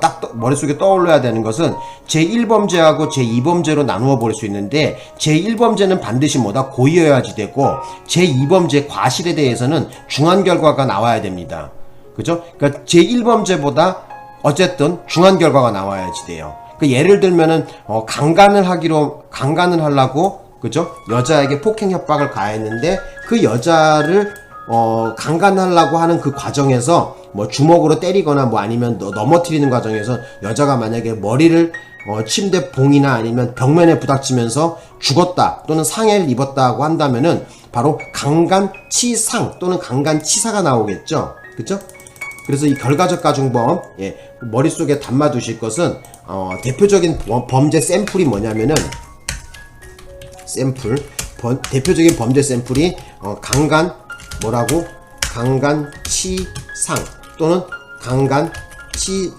딱 떠- 머릿속에 떠올려야 되는 것은 제1범죄하고 제2범죄로 나누어 볼 수 있는데 제1범죄는 반드시 뭐다 고의여야지 되고 제2범죄 과실에 대해서는 중한 결과가 나와야 됩니다. 그죠? 그러니까 제1범죄보다 어쨌든 중한 결과가 나와야지 돼요. 그 예를 들면은 어, 강간을 하기로 강간을 하려고 그죠? 여자에게 폭행 협박을 가했는데 그 여자를 어, 강간하려고 하는 그 과정에서 뭐 주먹으로 때리거나 뭐 아니면 너- 넘어뜨리는 과정에서 여자가 만약에 머리를 어, 침대 봉이나 아니면 벽면에 부닥치면서 죽었다 또는 상해를 입었다고 한다면은 바로 강간치상 또는 강간치사가 나오겠죠. 그죠? 그래서 이 결과적 가중범 예, 머릿속에 담아 두실 것은 어, 대표적인 범- 범죄 샘플이 뭐냐면은 샘플 번- 대표적인 범죄 샘플이 어, 강간 뭐라고? 강간치상 또는 강간치